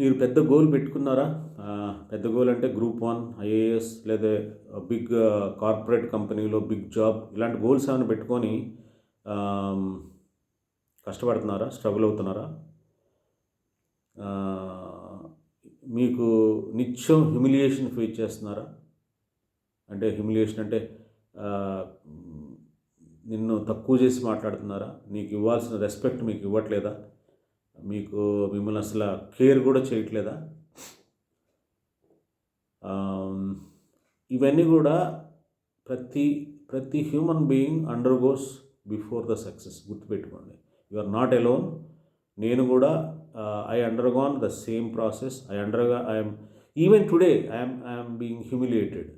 మీరు పెద్ద గోల్ పెట్టుకున్నారా? పెద్ద గోల్ అంటే గ్రూప్ వన్ ఐఏఎస్ లేదా బిగ్ కార్పొరేట్ కంపెనీలో బిగ్ జాబ్ ఇలాంటి గోల్స్ ఏమైనా పెట్టుకొని కష్టపడుతున్నారా? స్ట్రగుల్ అవుతున్నారా? మీకు నిత్యం హ్యూమిలియేషన్ ఫేస్ చేస్తున్నారా? అంటే హ్యూమిలియేషన్ అంటే నిన్ను తక్కువ చేసి మాట్లాడుతున్నారా? నీకు ఇవ్వాల్సిన రెస్పెక్ట్ మీకు ఇవ్వట్లేదా? మీకు మిమ్మల్ని అసలు కేర్ కూడా చేయట్లేదా? ఇవన్నీ కూడా ప్రతి ప్రతి human being undergoes before the success గుర్తుపెట్టుకోండి. యు ఆర్ నాట్ ఎలోన్ నేను కూడా I undergone the same process I undergo I'm even today I'm I'm being humiliated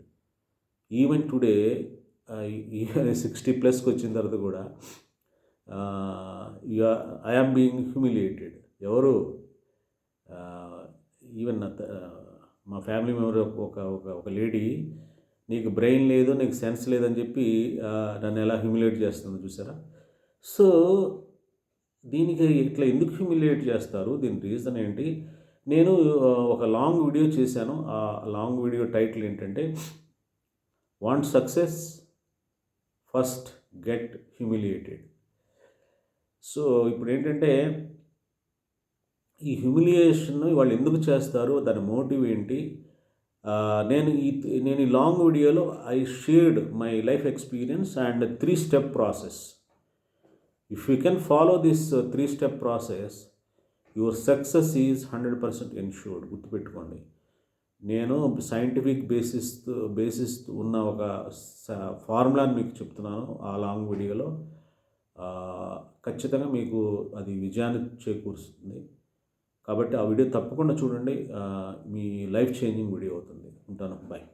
even today sixty ప్లస్కి వచ్చిన తర్వాత కూడా ఐఆమ్ బీయింగ్ హ్యూమిలియేటెడ్ ఎవరు? ఈవెన్ మా family member ఒక ఒక ఒక లేడీ నీకు బ్రెయిన్ లేదు నీకు సెన్స్ లేదని చెప్పి నన్ను ఎలా హ్యూమిలేట్ చేస్తుందో చూసారా? సో దీనికి ఇట్లా ఎందుకు హ్యూమిలేట్ చేస్తారు? దీని రీజన్ ఏంటి? నేను ఒక లాంగ్ వీడియో చేశాను. ఆ లాంగ్ వీడియో టైటిల్ ఏంటంటే want success first get humiliated so ఇప్పుడు ఏంటంటే ఈ హ్యూమిలియేషన్ వాళ్ళు ఎందుకు చేస్తారు దాని మోటివ్ ఏంటి? నేను ఈ నేను ఈ లాంగ్ వీడియోలో I shared my life experience and three step process. If you can follow this three step process your success is hundred percent ensured. గుర్తుపెట్టుకోండి. నేను సైంటిఫిక్ బేసిస్ బేసిస్ ఉన్న ఒక ఫార్ములాని మీకు చెప్తున్నాను ఆ లాంగ్ వీడియోలో. ఖచ్చితంగా మీకు అది విజయాన్ని చేకూరుస్తుంది. కాబట్టి ఆ వీడియో తప్పకుండా చూడండి. మీ లైఫ్ చేంజింగ్ వీడియో అవుతుంది. ఉంటాను. బాయ్.